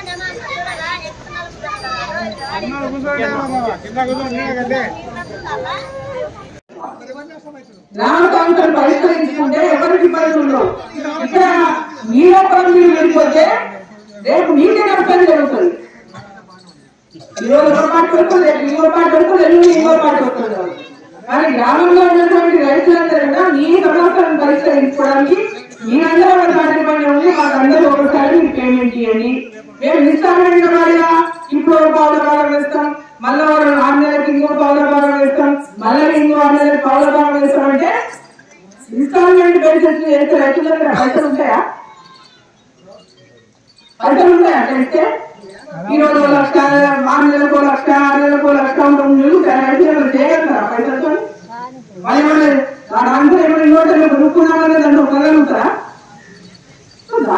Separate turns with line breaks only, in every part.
ఇక్కడ.
పరిష్కరించుకుంటే ఎవరికి పరిస్థితుల్లో ఇక్కడ మీ పనులు మీరు వెళ్ళిపోతే రేపు మీకే నష్టం జరుగుతుంది ఈరోజు ఒక పాట వస్తుంది రేపు ఇంకో పాట వస్తుంది ఎల్లుండి ఇంకో పాట వస్తుంది కానీ గ్రామంలో ఉన్నటువంటి రైతులందరూ కూడా మీ సమస్యలను పరిష్కరించుకోవడానికి మీరందరూ ఒక పార్టీ పైన మాకందరూ ఒకసారి పేమెంట్ చేయండి మేము ఇన్స్టాల్మెంట్ వారిగా ఇప్పుడు ఒక పావుల భాగం వేస్తాం. మళ్ళీ ఒక ఆరు నెలలకి ఇంకో పావుల భాగం వేస్తాం. మళ్ళీ ఇంకో ఆరు నెలలకి పావుల వేస్తాం అంటే ఇన్స్టాల్మెంట్ బేసిస్ చేస్తే రైతుల దగ్గర పైసలు ఉంటాయా? పైసలు ఉంటాయా అంటే ఈ రోజు లక్ష ఆరు నెలలకు లక్ష ఆరు నెలలకు లక్ష ఉంటుంది రైతులు చేయగలుగుతారా పైసలతో? వాళ్ళు ఏమైనా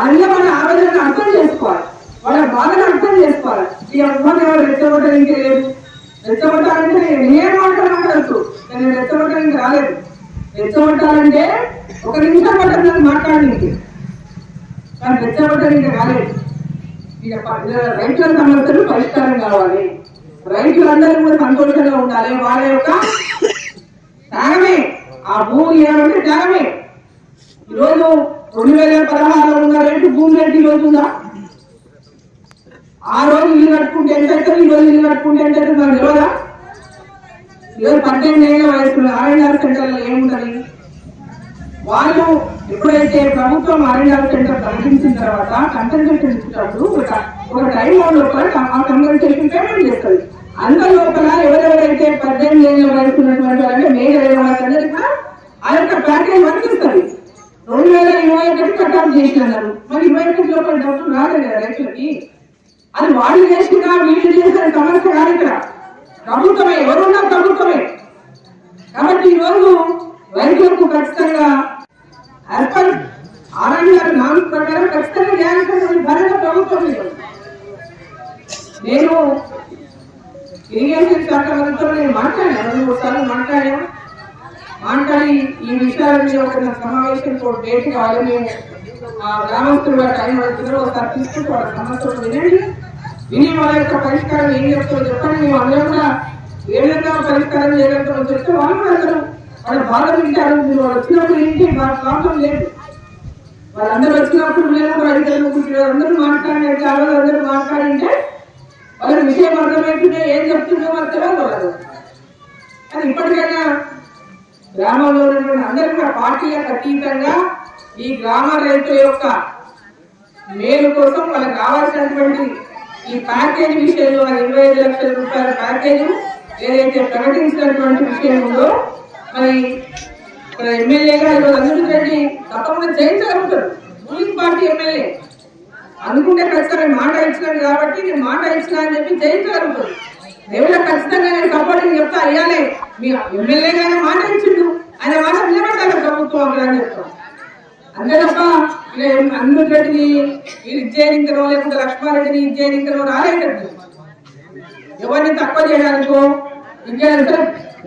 అందులో దానిలో మన అర్థం చేసుకోవాలి. వాళ్ళ బాధను అర్థం చేసుకోవాలి. ఈ అమ్మని ఎవరు రెచ్చగొట్టడానికి లేదు. రెచ్చగొట్టాలంటే నేను మాట్లాడడం తెలుసు. నేను రెచ్చగొట్టడానికి రాలేదు. రెచ్చగొట్టాలంటే ఒక నిమిషం పట్టడం మాట్లాడడానికి కానీ రెచ్చగొట్టడానికి రాలేదు. ఇక రైతుల సమస్యలు పరిష్కారం కావాలి. రైతులందరూ కూడా సంతోషంగా ఉండాలి. వాళ్ళ యొక్క త్యాగమే. ఆ భూమి ఏమంటే త్యాగమే. ఈరోజు రెండు వేల పదహారులో ఉన్న రేటు భూమి రేటు ఈరోజు ఉందా? ఆ రోజు ఇల్లు కట్టుకుంటే ఎంత అవుతుంది? ఈ రోజు ఇల్లు కట్టుకుంటే ఎంత అవుతుంది? మనకు తెలియదా ఈరోజు పద్దెనిమిది ఏళ్ళ వయసులో ఆర్ఎన్ఆర్ సెంటర్లో ఏముంటుంది? వాళ్ళు ఎప్పుడైతే ప్రభుత్వం ఆర్ఎన్ఆర్ సెంటర్ ప్రకటించిన తర్వాత కన్సల్టేషన్ ఇచ్చినప్పుడు ఒక టైం లోపల ఆ కన్సల్టేషన్ పేమెంట్ చేస్తుంది అంత లోపల ఎవరెవరైతే పద్దెనిమిది ఏళ్ళ వయసు ఉన్నటువంటి వాళ్ళంటే మేజర్ వాళ్ళందరికీ కూడా ఆ యొక్క ప్యాకేజ్ వర్తిస్తుంది రెండు వేల ఇరవై ఒకటి కట్అప్ చేసినారు మరి ఇరవై ఒకటి లోపల డబ్బులు రాలేదు రైతులకి? అది వాళ్ళు చేసిన వీళ్ళు చేసిన సమస్య కాదు ఇక్కడ. ప్రభుత్వమే ఎవరున్నా ప్రభుత్వమే? కాబట్టి ఈరోజు రైతులకు ఖచ్చితంగా అర్పణ పర్ ఆర్ఎండ్ గారి నామ్స్ ప్రకారం ఖచ్చితంగా చేయాల్సిన భరత ప్రభుత్వం ఇది. నేను ఇరిగేషన్ శాఖ మంత్రితో నేను మాట్లాడాను రెండు మూడు సార్లు మాట్లాడాను. మాట్లాడి ఈ విషయాల మీద ఒక సమావేశం డేట్ కావాలి మేము ఆ గ్రామస్తులుగా టైం పడుతుందో ఒకసారి తీసుకుంటూ వాళ్ళ సమస్యలు వినండి. విని వాళ్ళ యొక్క పరిష్కారం ఏం చెప్తుందో చెప్పండి. మేము అందరం కూడా ఏ విధంగా పరిష్కారం చేయగలుగుతామో చెప్తే వాళ్ళు కూడా అందరూ బాధ తింటారు మీరు వాళ్ళు వచ్చినప్పుడు ఏంటి? ప్రాబ్లం లేదు. వాళ్ళందరూ వచ్చినప్పుడు లేదు అడిగారు అందరూ మాట్లాడే చాలా అందరూ మాట్లాడింటే వాళ్ళకి విషయం అర్థమవుతుంటే ఏం చెప్తుందో మనకు తెలియదు వాళ్ళు. కానీ ఇప్పటికైనా గ్రామంలో ఉన్నటువంటి అందరూ కూడా పార్టీలకు అతీతంగా ఈ గ్రామ రైతుల యొక్క మేలు కోసం వాళ్ళకి కావాల్సినటువంటి ఈ ప్యాకేజ్ విషయంలో ఇరవై ఐదు లక్షల రూపాయల ప్యాకేజ్ ఏదైతే ప్రకటించినటువంటి విషయం ఉందో మరి ఎమ్మెల్యేగా ఈరోజు అందరూ రెడ్డి గతంలో జయించగలుగుతారు. Ruling party MLA. అనుకుంటే ఖచ్చితంగా మాట ఇచ్చినాను కాబట్టి నేను మాట ఇచ్చినా అని చెప్పి జయించగలుగుతారు. దేవుళ్ళ ఖచ్చితంగా నేను సపోర్టింగ్ చెప్తా అయ్యాలే మీ ఎమ్మెల్యేగానే మాట ఇచ్చిండు. ఆయన మాట నిలబెట్టాలి ప్రభుత్వం అని చెప్తాం. అంతే తప్ప ఇక రెడ్డిని వీళ్ళు ఇచ్చేరింకరో లేకుంటే లక్ష్మారెడ్డిని ఇచ్చేరింకరో రాలేటట్టు ఎవరిని తక్కువ చేయడానికో ఇంకేదంటే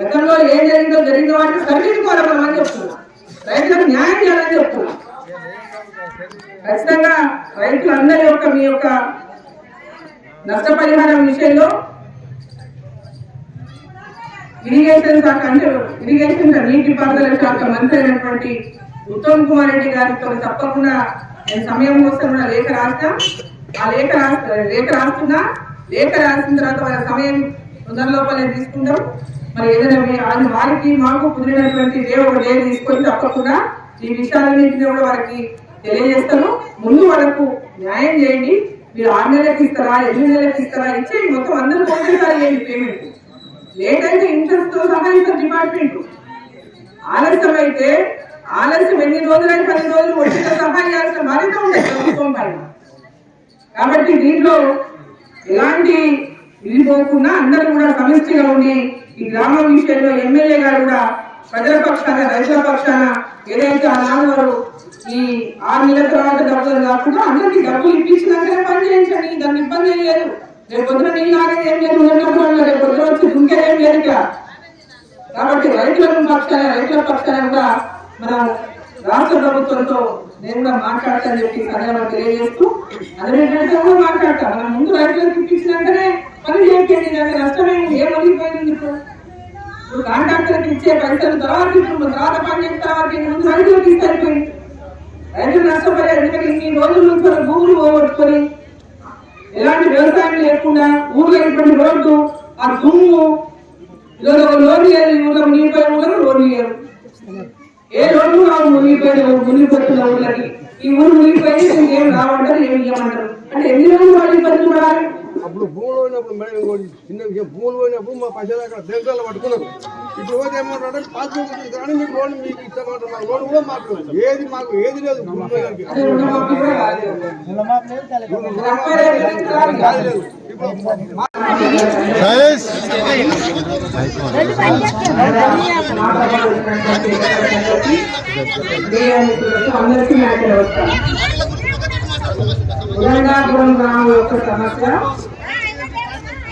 గతంలో ఏం జరిగిందో జరిగిన వాటిని సరిదిద్దుకోవాలని చెప్తున్నా. రైతులకు న్యాయం చేయాలని చెప్తున్నాం. ఖచ్చితంగా రైతులందరి యొక్క మీ యొక్క నష్టపరిహారం విషయంలో ఇరిగేషన్ శాఖ అంటే ఇరిగేషన్ నీటిపారుదల శాఖ మంత్రి అయినటువంటి ఉత్తమ్ కుమార్ రెడ్డి గారితో తప్పకుండా నేను సమయం కోసం కూడా లేఖ రాస్తా. ఆ లేఖ రాస్తా లేఖ రాస్తున్నా లేఖ రాసిన తర్వాత వాళ్ళ సమయం తొందర లోపలే తీసుకుంటాం మరి ఏదైనా అది వారికి మాకు కుదిరినటువంటి ఏ ఒక డే తీసుకొని తప్పకుండా ఈ విషయాలన్నింటినీ కూడా వారికి తెలియజేస్తాను. ముందు వాళ్ళకు న్యాయం చేయండి. మీరు ఆరు నెలలకు ఇస్తారా ఎనిమిది నెలలకు ఇస్తారా ఇచ్చేయండి. మొత్తం అందరూ ఒకేసారి చేయండి పేమెంట్ లేట్ అయితే ఇంట్రెస్ట్తో సహా ఇస్తారు డిపార్ట్మెంట్ ఆలస్యం అయితే ఆలస్యం ఎన్ని రోజులైనా పది రోజులు వచ్చిన సహా ఇవ్వాల్సిన మరింత ఉండేది ప్రభుత్వం పైన. కాబట్టి దీంట్లో ఎలాంటి ఇది పోకుండా అందరూ కూడా సమిష్టిగా ఉండి ఈ గ్రామం విషయంలో ఎమ్మెల్యే గారు కూడా ప్రజల పక్షాన రైతుల పక్షాన ఏదైతే ఆ నాన్నగారు ఈ ఆరు నెలల తర్వాత డబ్బులు కాకుండా అందరికీ డబ్బులు ఇప్పించినాకనే పని చేయించండి దాన్ని ఇబ్బంది ఏం లేదు. రేపు పొద్దున నీళ్ళు తాగేది ఏం లేదు ఉన్నప్పుడు రేపు పొద్దున వచ్చి దుంకేదేం లేదు ఇక్కడ కాబట్టి రైతుల పక్షాన రైతుల పక్షాన కూడా మనం రాష్ట్ర ప్రభుత్వంతో నేను కూడా మాట్లాడతాను చెప్పి సందర్భంగా తెలియజేస్తూ అదేంటంటే కూడా మాట్లాడతాం మనం ముందు రైతులకు ఇప్పించినాకనే పని చేయండి దానికి నష్టమే ఏం వదిలిపోయింది ఇప్పుడు? కాంట్రాక్టర్కి ఇచ్చే పైసలు తర్వాత ఇప్పుడు తర్వాత పని చేసిన తర్వాత ముందు రైతులకు ఇస్తే అయిపోయింది. రైతులు నష్టపోయారు ఎందుకంటే ఇన్ని రోజుల నుంచి భూములు పోగొట్టుకొని ఎలాంటి వ్యవసాయం లేకుండా ఊర్లో ఇటువంటి రోడ్డు ఆ దుమ్ము ఈరోజు ఒక లోన్ లేదు ఈ ఊళ్ళో మునిగిపోయిన ఊళ్ళో లోన్ లేదు. ఏ రోడ్డు రావు మునిగిపోయిన మునిగిపోతున్న ఊళ్ళకి ఈ ఊరు మునిగిపోయి ఏం రావంటారు ఏమి ఇవ్వమంటారు? అంటే ఎన్ని రోజులు వాళ్ళు ఇబ్బంది పడాలి?
అప్పుడు భూములు పోయినప్పుడు మేడం ఇంకోటి చిన్న విషయం భూములు పోయినప్పుడు మా పైసలు అక్కడ బ్యాంకులలో పట్టుకున్నారు ఇప్పుడు పోతే ఏమంటారు పాస్బుక్ కానీ మీకు లోన్ మీకు ఇస్తామంటారు మాకు లోన్ కూడా మాకు ఏది మాకు ఏది లేదు మా-
అందరికీ మ్యాటర్ వస్తాను ఉదండాపురం గ్రామం యొక్క సమస్య.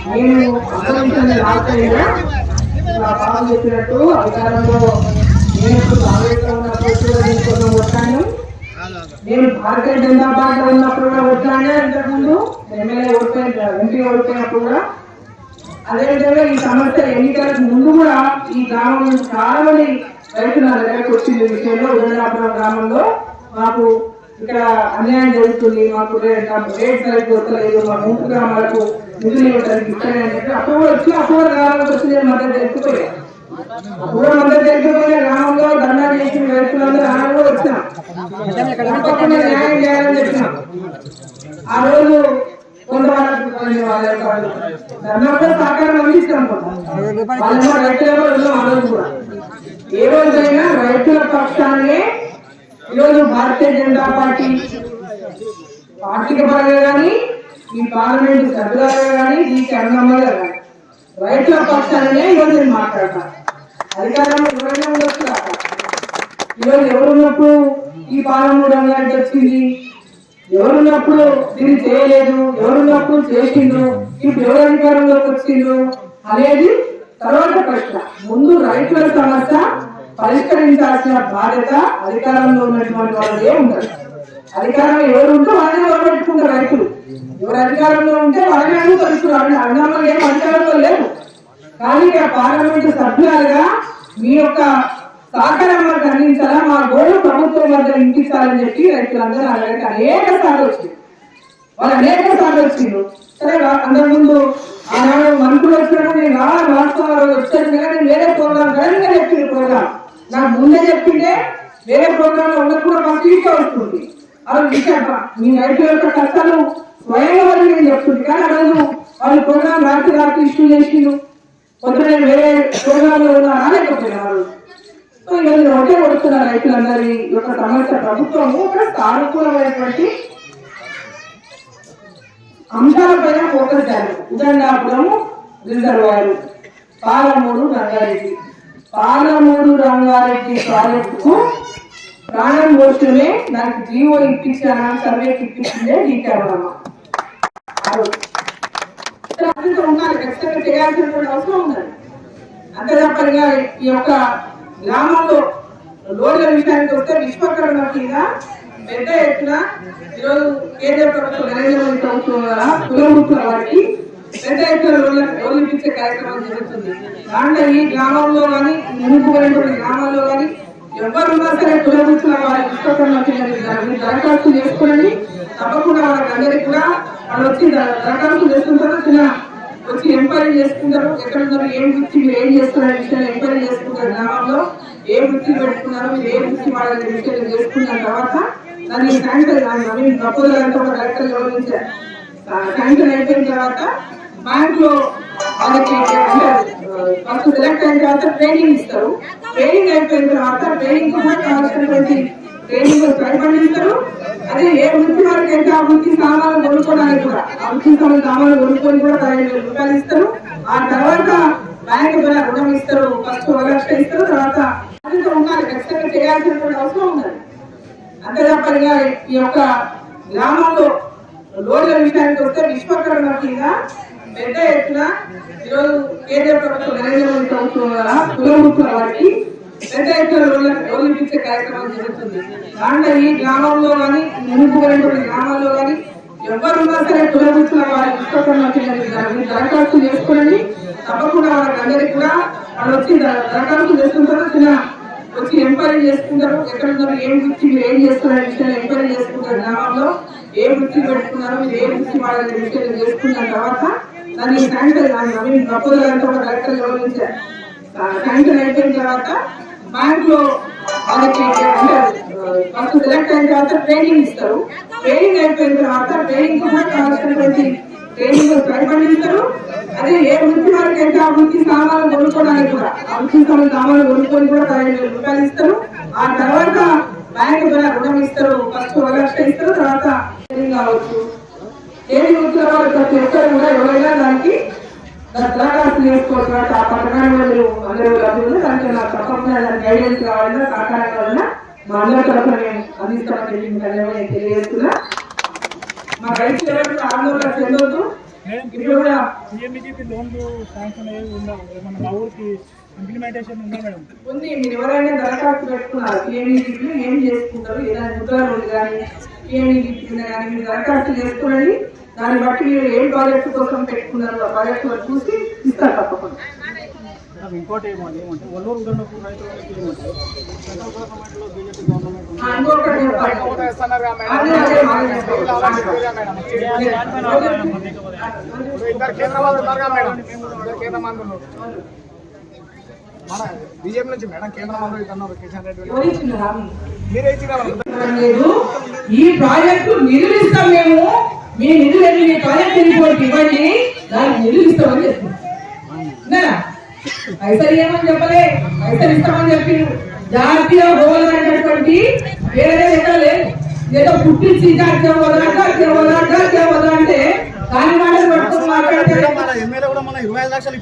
నేను అభివృద్ధి రాష్ట్రంలో మా బాబు చెప్పినట్టు అధికారంలో నేను ఇప్పుడు కాంగ్రెస్లో ఉన్నప్పుడు దీనికోసం వచ్చాను. నేను భారతీయ జనతా పార్టీలో ఉన్నప్పుడు కూడా వచ్చానే ఇంతకుముందు. ఎమ్మెల్యే ఓడిపోయిన ఎంపీ ఓడిపోయినప్పుడు కూడా. అదేవిధంగా ఈ సమస్య ఎన్నికలకు ముందు కూడా ఈ గ్రామం నుంచి చాలా మంది రైతులు నా దగ్గరకు వచ్చింది విషయంలో ఉదయనాపురం గ్రామంలో మాకు ఇక్కడ అన్యాయం జరుగుతుంది మాకు రేట్ సరిగ్గా మా ముందు గ్రామాలకు నిధులు ఇవ్వడానికి ఇస్తానని చెప్పి అప్పుడు వచ్చి అప్పుడు గ్రామాలకు వచ్చి నేను మద్దతు తెలుపుకోలేదు అప్పుడు మద్దతు తెలుపుకునే గ్రామంలో ధర్నా చేసిన రైతులందరూ ఆడ కూడా వచ్చినాం. న్యాయం చేయాలని చెప్పినాం. ఆ రోజు సహకారం అందిస్తాం కొంత. ఆ రోజు కూడా. ఏ రోజైనా రైతుల పక్షాన్ని ఈరోజు భారతీయ జనతా పార్టీ ఆర్థిక పరంగా కానీ ఈ పార్లమెంట్ సభ్యులుగా కానీ ఈ కర్ణమ్మగా కానీ రైతుల పక్షాలనే ఈరోజు నేను మాట్లాడతాను అధికారంలో ఎవరైనా ఉండొచ్చు కాక. ఈరోజు ఎవరున్నప్పుడు ఈ పాలన రంగానికి వచ్చింది ఎవరున్నప్పుడు దీన్ని చేయలేదు? ఎవరున్నప్పుడు చేసిండ్రు? ఇప్పుడు ఎవరు అధికారంలోకి వచ్చిండ్రు అనేది తర్వాత ప్రశ్న. ముందు రైతుల సమస్య పరిష్కరించాల్సిన బాధ్యత అధికారంలో ఉన్నటువంటి వాళ్ళదే ఉంటుంది. అధికారం ఎవరు ఉంటే వాళ్ళని పెట్టుకుంటారు రైతులు. ఎవరు అధికారంలో ఉంటే వాళ్ళని అడుగుతారు ఇప్పుడు అన్నమ్మ ఏం అధికారంలో లేవు. కానీ ఇక్కడ పార్లమెంట్ సభ్యులుగా మీ యొక్క సహకారం మాకు అందించాలా? మా గోడు ప్రభుత్వం వద్ద ఇంటిస్తారని చెప్పి రైతులందరూ అలాగే అనేక సార్లు వచ్చింది వాళ్ళు అనేక సార్లు వచ్చిండ్రు. సరే రా- అంతకుముందు ఆనాడు మనుషులు వచ్చినప్పుడు నేను రావాలి వాస్తవాలు వచ్చాను కానీ నేనే వేరే ప్రోగ్రామ్ ఘనంగా చెప్పింది ప్రోగ్రామ్. నాకు ముందే చెప్పిండే వేరే ప్రోగ్రామ్లో ఉన్నది కూడా మాకు తీర్చ వస్తుంది అలా విశాఖ మీ రైతుల యొక్క కష్టాలు స్వయంగా వాళ్ళు నేను చెప్తుంది కానీ ఆ రోజు వాళ్ళు ప్రోగ్రామ్ రాత్రి రాత్రి ఇష్యూ చేసిండు. పొద్దున నేను వేరే ప్రోగ్రామ్లో ఉన్నా రాలేకపోయినా వాళ్ళు. రోజు సో ఈరోజు ఒకటే కొడుతున్న రైతులందరి యొక్క సమస్య ప్రభుత్వము ఒక సానుకూలమైనటువంటి అంశాలపైన ఫోకస్ చేయాలి. ఉదండాపురం రిజర్వాయర్ పాలమూరు రంగారెడ్డి. పాలమూరు రంగారెడ్డి ప్రాజెక్టుకు ప్రాణం పోషమే నాకు జీవో ఇప్పించాను సర్వేకి ఇప్పించిందే ఈ ఉండాలి ఖచ్చితంగా చేయాల్సినటువంటి అవసరం ఉన్నది. అంతే ఈ యొక్క గ్రామంలో లోన్ల విషయానికి వస్తే విశ్వకర్మ కింద పెద్ద ఎత్తున ఈరోజు కేంద్ర ప్రభుత్వం నరేంద్ర మోదీ ప్రభుత్వం ద్వారా వారికి పెద్ద ఎత్తున కార్యక్రమం జరుగుతుంది. దాంట్లో ఈ గ్రామంలో కానీ మునుకుపోయినటువంటి గ్రామాల్లో కానీ ఎవరున్నా సరే కులవృత్తుల వారి విశ్వకర్మ మీరు దరఖాస్తు చేసుకోండి తప్పకుండా వాళ్ళకి అందరికీ కూడా వాళ్ళు వచ్చి దరఖాస్తు చేసుకుంటారు? చిన్న వచ్చి ఎంక్వైరీ చేసుకుంటారు? ఎక్కడ ఉన్నారు? ఏం వృత్తి మీరు ఏం చేస్తున్నారు? విషయాలు ఎంక్వైరీ చేసుకుంటారు గ్రామంలో. ఏ వృత్తి పెట్టుకున్నారు? మీరు ఏ వృత్తి వాళ్ళని విషయాలు చేసుకున్న తర్వాత దాన్ని శాంక్షన్ నవీన్ ప్రపోజల్ అంతా ఒక డైరెక్టర్ గౌరవించారు శాంక్షన్ అయిపోయిన తర్వాత బ్యాంక్లో వాళ్ళకి ఫస్ట్ సెలెక్ట్ అయిన తర్వాత ట్రైనింగ్ ఇస్తారు. ట్రైనింగ్ అయిపోయిన తర్వాత ట్రైనింగ్ కూడా కావాల్సినటువంటి ట్రైనింగ్ ప్రతిపాదిస్తారు అదే ఏ వృత్తి వారికి అయితే ఆ వృత్తి సామాన్లు కొనుక్కోవడానికి కూడా ఆ వృత్తి సామాన్లు కొనుక్కొని కూడా పదిహేను వేల రూపాయలు ఇస్తారు. ఆ తర్వాత బ్యాంక్ ద్వారా రుణం ఇస్తారు ఫస్ట్ ఒక లక్ష ఇస్తారు తర్వాత ఉండాలి ఖచ్చితంగా చేయాల్సినటువంటి అవసరం ఉండాలి. అంతే ఈ యొక్క గ్రామంలో లోన్ల విషయానికి వస్తే విశ్వకర్మ కింద పెద్ద ఎత్తున ఈరోజు కేంద్ర ప్రభుత్వం నరేంద్ర మోదీ ప్రభుత్వం ద్వారా కులవృత్తుల వారికి పెద్ద ఎత్తున లోన్ల లోన్లు కార్యక్రమం జరుగుతుంది. దాంట్లో ఈ గ్రామంలో కానీ మునుగుబడినటువంటి గ్రామాల్లో కానీ ఎవరున్నా సరే కులవృత్తుల వారి విశ్వకర్మ కింద దరఖాస్తు చేసుకోండి. తప్పకుండా వాళ్ళకి అందరికీ కూడా వాళ్ళు వచ్చి దరఖాస్తు చేసుకుంటారు. చిన్న వచ్చి ఎంక్వైరీ చేసుకుంటారు. ఎక్కడ ఉన్నారు ఏం వృత్తి మీరు ఏం చేస్తున్నారు విషయాలు ఎంక్వైరీ చేసుకుంటారు. గ్రామంలో ఏ వృత్తి పెట్టుకున్నారు మీరు ఏ వృత్తి వాడాలనే విషయాలు చేసుకున్న తర్వాత దాన్ని శాంక్షన్ నవీన్ ప్రపోజల్ అంతా ఒక కలెక్టర్ గౌరవించారు శాంక్షన్ అయిపోయిన తర్వాత బ్యాంక్లో వాళ్ళకి అంటే ఫస్ట్ సెలెక్ట్ అయిన తర్వాత ట్రైనింగ్ ఇస్తారు. ట్రైనింగ్ అయిపోయిన తర్వాత ట్రైనింగ్ కూడా కావాల్సినటువంటి ట్రైనింగ్ ప్రతిపాదిస్తారు అదే ఏ వృత్తి వారికి అయితే ఆ వృత్తి సామాన్లు కూడా. ఆ వృత్తి కొనుక్కొని కూడా పదిహేను వేల రూపాయలు ఇస్తారు. ఆ తర్వాత బ్యాంకు ద్వారా రుణం ఇస్తారు. ఫస్ట్ ఒక లక్ష ఇస్తారు. తర్వాత కావచ్చు. ఏది వృత్తుల వారు ప్రతి ఒక్కరు కూడా ఎవరైనా దానికి దరఖాస్తు చేసుకోవచ్చు. ఆ పథకాన్ని మీరు అందరూ లబ్ధులు దానికి తప్పకుండా దానికి గైడెన్స్ కావాలన్నా సహకారం కావాలన్నా మా అందరి తరఫున మేము అందిస్తామని చెప్పి తెలియజేస్తున్నా. మా రైతు ఎవరు ఆందోళన చెందొద్దు. ఇప్పుడు
లోన్లు శాంక్షన్ ఉండవు మన మా ఊరికి ఇంప్లిమెంటేషన్ ఉందా మేడం?
ఉంది. మీరు ఎవరైనా దరఖాస్తు పెట్టుకున్నారు పిఎంఈజీపీ ఏం చేసుకుంటారు ఏదైనా రోడ్డు కానీ పిఎంఈజీపీ కింద కానీ మీరు దరఖాస్తు చేసుకోండి. దాన్ని బట్టి మీరు ఏం ప్రాజెక్టు కోసం పెట్టుకున్నారు ఆ ప్రాజెక్టు చూసి ఇస్తారు తప్పకుండా.
నాకు ఇంకోటి ఏమో ఏమంటే ఒల్లూరు గండపు రైతులకి ఏమంటే సెంట్రల్ గవర్నమెంట్లో బీజేపీ గవర్నమెంట్
ఇద్దరు కేంద్ర వాళ్ళు మేడం? కేంద్ర మంత్రులు. మన నుంచి మేడం కేంద్ర మంత్రులు కిషన్ రెడ్డి? మీరే ఇచ్చిన
ఈ ప్రాజెక్టు నిధులు ఇస్తాం మేము. మీ నిధులు మీ ప్రాజెక్ట్ ఇవ్వండి. దానికి నిధులు ఇస్తామని చెప్తున్నాం? పైసలు చెప్పలే పైసలు ఇస్తామని చెప్పి జాతీయ హోదా అనేటువంటి వేరే ఎక్కడ లేదు ఏదో పుట్టించి జాతీయ హోదా జాతీయ హోదా జాతీయ హోదా అంటే దాని మాటలు పట్టుకొని మాట్లాడితే
మన ఎమ్మెల్యే కూడా మన ఇరవై ఐదు లక్షలు.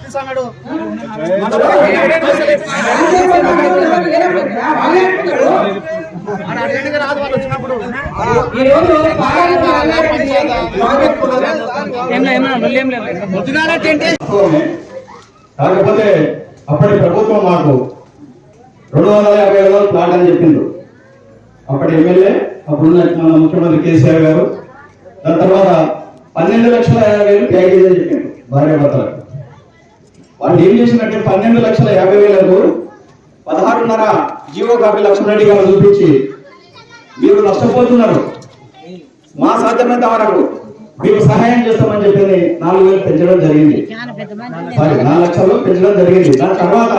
అడిగండి రాదు వాళ్ళు వచ్చినప్పుడు
కాకపోతే అప్పటి ప్రభుత్వం మాకు రెండు వందల యాభై ఐదు ప్లాట్ అని చెప్పిండ్రు. అప్పటి ఎమ్మెల్యే అప్పుడున్న మన ముఖ్యమంత్రి కేసీఆర్ గారు. దాని తర్వాత పన్నెండు లక్షల యాభై వేలు ప్యాకేజ్ అని చెప్పిండు భార్య భర్తలకు. వాళ్ళు ఏం చేసినట్టే పన్నెండు లక్షల యాభై వేలకు పదహారున్నర జీవో కాపీ లక్ష్మణరెడ్డి గారు చూపించి మీరు నష్టపోతున్నారు. మా సాధ్యమైనంత వరకు మీకు సహాయం చేస్తామని చెప్పి నాలుగు వేలు పెంచడం జరిగింది. నాలుగు లక్షలు పెంచడం జరిగింది. దాని తర్వాత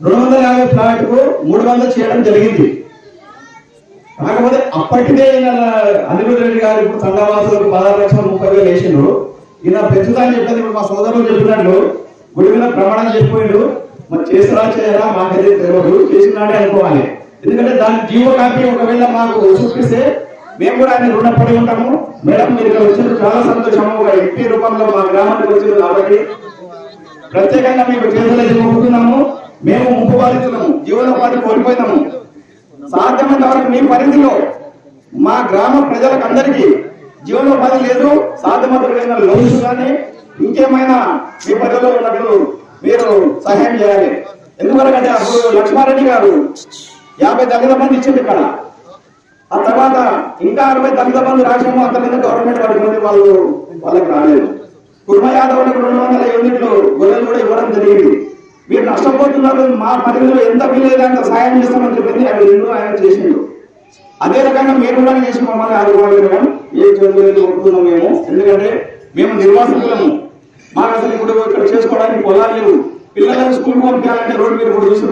రెండు వందల యాభై ఫ్లాట్కు మూడు వందలు చేయడం జరిగింది. కాకపోతే అప్పటికే ఈయన రెడ్డి గారు ఇప్పుడు తండావాసులకు పదహారు లక్షల ముప్పై వేలు వేసిండ్రు ఈయన పెంచుతా అని చెప్పేది ఇప్పుడు మా సోదరులు చెప్పినట్లు గుడి మీద ప్రమాణం చెప్పిపోయిండు మరి చేసినా చేయరా మాకైతే తెలియదు చేసినాడే అనుకోవాలి. ఎందుకంటే దాని జీవో కాపీ ఒకవేళ మాకు చూపిస్తే మేము కూడా ఆయన రుణపడి ఉంటాము. మేడం మీరు ఇక్కడ వచ్చిన చాలా సంతోషము. ఒక ఎంపీ రూపంలో మా గ్రామానికి వచ్చింది కాబట్టి ప్రత్యేకంగా మీకు చేతులైతే మొక్కుతున్నాము. మేము ముప్పు బాధితున్నాము జీవనోపాధి కోల్పోయినాము. సాధ్యమైన వరకు మీ పరిధిలో మా గ్రామ ప్రజలకు అందరికీ జీవనోపాధి లేదు. సాధ్యమైన లోన్స్ కానీ ఇంకేమైనా మీ ప్రజల్లో ఉన్నట్లు మీరు సహాయం చేయాలి. ఎందుకంటే అప్పుడు లక్ష్మారెడ్డి గారు యాభై దళిత మంది ఇచ్చింది ఇక్కడ. ఆ తర్వాత ఇంకా అరవై తొమ్మిది మంది రాష్ట్రము మీద గవర్నమెంట్ పడుతుంది వాళ్ళు వాళ్ళకి రాలేదు. కుర్మ యాదవులకు రెండు వందల యూనిట్లు గొర్రెలు కూడా ఇవ్వడం జరిగింది. మీరు నష్టపోతున్నారు మా పరిధిలో ఎంత వీలైనంత సాయం చేస్తామని చెప్పింది అవి రెండు ఆయన చేసిండు. అదే రకంగా మీరు కూడా చేసి మమ్మల్ని ఆయన మేడం ఏ చదువులేదు ఒప్పుకున్నాం మేము. ఎందుకంటే మేము నిర్వాసితులము. మాకు అసలు ఇప్పుడు ఇక్కడ చేసుకోవడానికి పొలాలు లేవు. పిల్లలను స్కూల్ పంపించాలంటే రోడ్డు మీద కూడా చూసి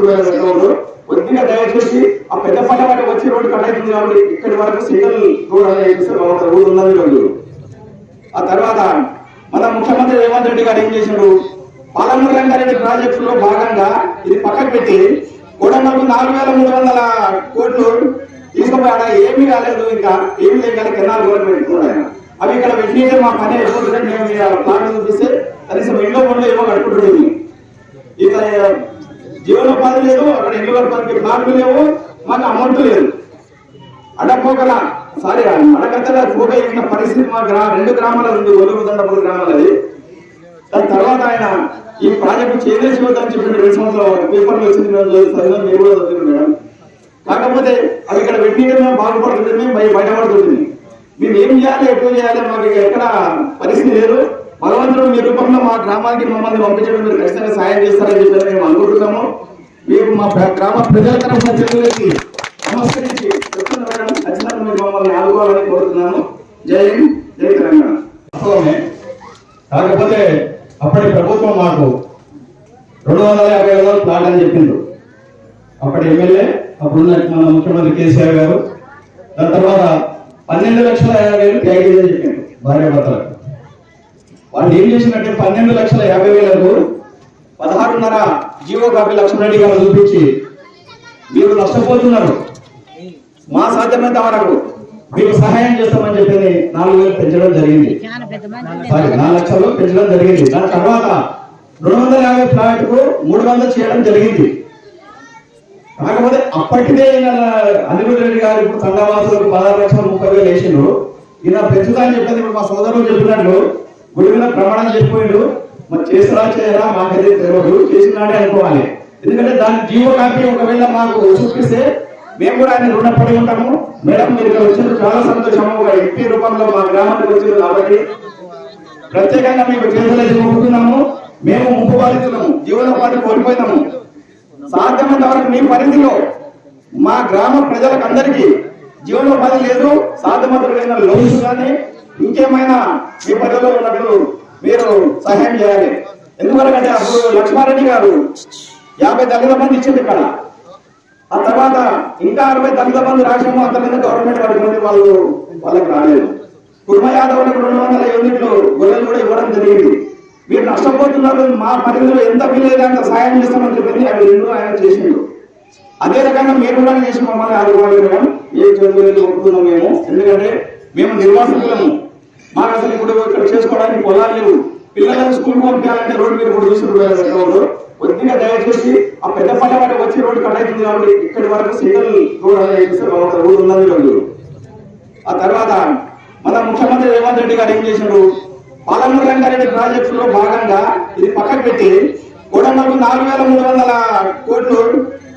కొద్దిగా దయచేసి ఆ పెద్ద పట్ల వాటి వచ్చి రోడ్డు కట్ అవుతుంది కాబట్టి ఇక్కడి వరకు సింగిల్ రోడ్ అనేది రోడ్ బాగుంటుంది ఉన్నది రోజు. ఆ తర్వాత మన ముఖ్యమంత్రి రేవంత్ రెడ్డి గారు ఏం చేశాడు పాలమూరు రంగారెడ్డి ప్రాజెక్టు లో భాగంగా ఇది పక్కకు పెట్టి కోడమల్కు నాలుగు వేల మూడు వందల కోట్లు తీసుకుపోయి ఏమీ కాలేదు ఇంకా. ఏమి లేదు కానీ కెనాల్ కూడా పెట్టుకున్నాడు అవి ఇక్కడ పెట్టి మా పని అయిపోతుందని మేము ప్లాన్ చూపిస్తే కనీసం ఇంట్లో పనులు ఏమో కట్టుకుంటుంది ఇక జీవనోపాధి లేదు అక్కడ ఇల్లు కట్టుకోవడానికి ప్లాట్లు లేవు మాకు అమౌంట్ లేదు. అడపోకల సారీ అడగత్తల ఫోటో ఇచ్చిన పరిస్థితి మా గ్రా రెండు గ్రామాల ఉంది ఒలుగు దండపూర్ గ్రామాలది. దాని తర్వాత ఆయన ఈ ప్రాజెక్టు చేసేసి వద్దని చెప్పిన రెండు సంవత్సరాలు పేపర్లు వచ్చింది మేము మీరు కూడా చదివారు మేడం. కాకపోతే అవి ఇక్కడ పెట్టి మేము బాగుపడుతుంది మేము బయటపడుతుంది మేము ఏం చేయాలి ఎప్పుడు చేయాలి మాకు ఎక్కడ పరిస్థితి లేదు. భగవంతుడు మీ రూపంలో మా గ్రామానికి మమ్మల్ని పంపించడం మీరు ఖచ్చితంగా సాయం చేస్తారని చెప్పి మేము అనుకుంటున్నాము. మీకు మా గ్రామ ప్రజల తరఫున చెల్లులకి నమస్కరించి చెప్తున్నా మేడం ఖచ్చితంగా మీరు మమ్మల్ని ఆదుకోవాలని కోరుతున్నాము. జై హింద్ జై తెలంగాణ. కాకపోతే అప్పటి ప్రభుత్వం మాకు రెండు వందల యాభై వేల ప్లాట్ అని చెప్పిండు అప్పటి ఎమ్మెల్యే అప్పుడున్న మన ముఖ్యమంత్రి కేసీఆర్ గారు దాని తర్వాత పన్నెండు లక్షల యాభై వేలు ప్యాకేజ్ అని చెప్పిండ్రు భార్యాభర్తలకు. వాళ్ళు ఏం చేసినట్టే పన్నెండు లక్షల యాభై వేలకు పదహారున్నర జీవో కాపీ లక్ష్మణరెడ్డి గారు చూపించి మీరు నష్టపోతున్నారు. మా సాధ్యమైనంత వరకు మీకు సహాయం చేస్తామని చెప్పి నాలుగు వేలు పెంచడం జరిగింది. సారీ నాలుగు లక్షలు పెంచడం జరిగింది. దాని తర్వాత రెండు వందల యాభై ఫ్లాట్కు మూడు వందలు చేయడం జరిగింది. కాకపోతే అప్పటికే ఈయన అనిరుద్ధ రెడ్డి గారు ఇప్పుడు తండవాసులకు పదహారు లక్షల ముప్పై వేలు వేసిండు ఈయన పెంచుతా అని చెప్పింది ఇప్పుడు మా సోదరులు చెప్పినట్లు గుడి మీద ప్రమాణం చెప్పిపోయిండు. మరి చేసినా చేయరా? మాకైతే తెలియదు చేసినాడే అనుకోవాలి. ఎందుకంటే దాని జీవ కాపీ ఒకవేళ మాకు చూపిస్తే మేము కూడా ఆయన రుణపడి ఉంటాము. మేడం మీరు ఇక్కడ వచ్చిన చాలా సంతోషము. ఒక ఎంపీ రూపంలో మా గ్రామానికి వచ్చారు కాబట్టి ప్రత్యేకంగా మీకు చేతులేసి మొక్కుతున్నాము. మేము ముప్పు బాధితున్నాము జీవనోపాధి కోల్పోయినాము. సాధ్యమైనంత వరకు మీ పరిధిలో మా గ్రామ ప్రజలకు అందరికీ జీవనోపాధి లేదు. సాధ్యమంతమైన లోన్స్ కానీ ఇంకేమైనా మీ పరిధిలో ఉన్నట్లు మీరు సహాయం చేయాలి. ఎందుకంటే అప్పుడు లక్ష్మారెడ్డి గారు యాభై దళిత మంది ఇచ్చింది ఇక్కడ. ఆ తర్వాత ఇంకా అరవై దళిత మంది రాష్ట్రము అంత మీద గవర్నమెంట్ పడుతుంది వాళ్ళు వాళ్ళకి రాలేదు. కుర్మ యాదవులకు రెండు వందల యూనిట్లు గొర్రెలు కూడా ఇవ్వడం జరిగింది. మీరు నష్టపోతున్నారు మా పరిధిలో ఎంత వీలైతే అంత సహాయం చేస్తామని చెప్పింది అవి రెండు ఆయన చేసిండు. అదే రకంగా మీరు కూడా చేసి మమ్మల్ని ఆదుకోవాలి మేడం. ఏ చదువులేదు ఒప్పుకున్నాం మేము. ఎందుకంటే మేము నిర్వాసితులము. మాకు అసలు ఇప్పుడు ఇక్కడ చేసుకోవడానికి పొలాలు లేవు. పిల్లలను స్కూల్ పంపించాలంటే రోడ్డు మీద కూడా చూసి కొద్దిగా దయచేసి ఆ పెద్ద పట్ల వాటి వచ్చి రోడ్డు కట్ అవుతుంది కాబట్టి ఇక్కడి వరకు సింగిల్ రోడ్ అనేది రోడ్డు ఉన్నది రోజు ఆ తర్వాత మన ముఖ్యమంత్రి రేవంత్ రెడ్డి గారు ఏం చేశారు? పాలమూరు రంగారెడ్డి ప్రాజెక్టు లో భాగంగా ఇది పక్కకు పెట్టి కోడమల్కు నాలుగు వేల మూడు వందల కోట్లు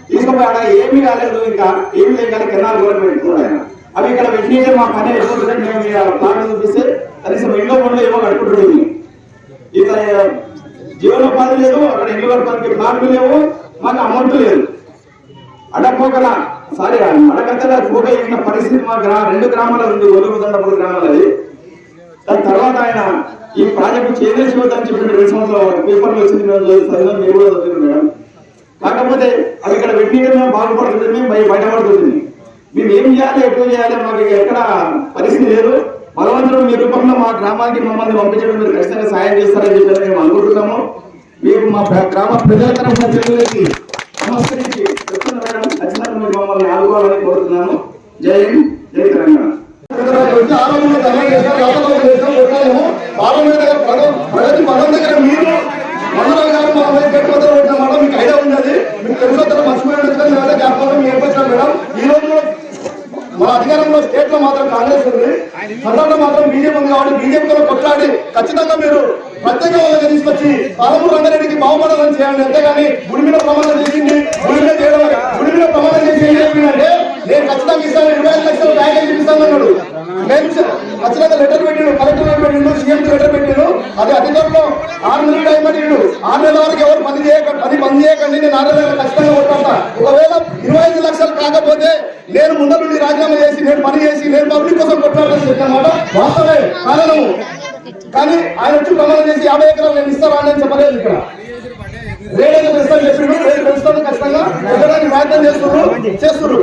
తీసుకుపోయి ఏమీ కాలేదు ఇంకా. ఏమి లేదు కానీ కెనాల్ కూడా పెట్టుకున్నాడు ఆయన. అవి ఇక్కడ పెట్టి మా పని అయిపోతుందని మేము ప్లాన్ చూపిస్తే కనీసం ఇంట్లో పనులు ఏమో కట్టుకుంటుంది ఇక్కడ జీవనోపాధి లేదు అక్కడ ఇల్లు కట్టుకోవడానికి ప్లాన్లు లేవు మాకు అమౌంట్ లేదు. అడపోకల సారీ అడగత్తల ఫోటో ఇచ్చిన పరిస్థితి మా గ్రా రెండు గ్రామాల ఉంది ఒలుగు గ్రామాలు అది. దాని తర్వాత ఆయన ఈ ప్రాజెక్టు చేసేసి వద్దని చెప్పిన రెండు సంవత్సరాలు పేపర్లు వచ్చింది మేము చదివిన మీరు కూడా చదివిన మేడం. కాకపోతే అది ఇక్కడ పెట్టి బాగుపడుతుంది మేము బయటపడుతుంది మేము ఏం చేయాలి ఎప్పుడు చేయాలి మాకు ఎక్కడ పరిస్థితి లేదు. భగవంతుడు మీ రూపంలో మా గ్రామానికి మమ్మల్ని పంపించడం మీరు ఖచ్చితంగా సాయం చేస్తారని చెప్పి మేము అనుకుంటున్నాము. మీకు మా గ్రామ ప్రజల తరఫున చెల్లులకి నమస్కరించి చెప్తున్నా మేడం ఖచ్చితంగా మీరు మమ్మల్ని ఆదుకోవాలని కోరుతున్నాము. జై హింద్ జై తెలంగాణ.
ప్రగతి ప్రగతి దగ్గర మీరు మండలం గారు మా అమ్మాయి పెట్టుకోవద్దు మీకు ఐడియా ఉన్నది మీకు తెలుసు మర్చిపోయిన మేమైతే జ్ఞాపకం మీ మేడం ఈ రోజు మన అధికారంలో స్టేట్లో మాత్రం కాంగ్రెస్ ఉంది. కర్ణాటక మాత్రం బీజేపీ ఉంది కాబట్టి బీజేపీతో కొట్లాడి ఖచ్చితంగా మీరు ప్రత్యేక హోదాగా తీసుకొచ్చి పాలమూరు రంగారెడ్డికి బాగుపడాలని చేయండి. అంతేగాని గుడి మీద ప్రమాణం చేసింది గుడి మీద చేయడం గుడి మీద ప్రమాణం చేసి ఏం చెప్పిందంటే నేను ఖచ్చితంగా ఇస్తాను ఇరవై ఐదు లక్షల ప్యాకేజ్ ఇస్తాను అన్నాడు నేను ఖచ్చితంగా లెటర్ పెట్టిండు కలెక్టర్ గారు పెట్టిండు సీఎం లెటర్ పెట్టిండు. అది అధికారంలో ఆరు నెలలు టైం పెట్టిండు. ఆరు నెలల వరకు ఎవరు పని చేయకండి పని పని చేయకండి నేను ఆరు నెలలు ఖచ్చితంగా కొట్టాను ఒకవేళ ఇరవై ఐదు లక్షలు కాకపోతే నేను ముందర నుండి రాజీనామా చేసి నేను పబ్లిక్ కోసం కొట్టాలని చెప్పినమాట వాస్తవే కారణము కానీ ఆయన వచ్చి ప్రమాణం చేసి యాభై ఎకరాలు నేను ఇస్తాను అని చెప్పలేదు ఇక్కడ. రేడైతే పెంచుతాను చెప్పిండు? పెంచుతాను ఖచ్చితంగా చేస్తున్నారు చేస్తున్నారు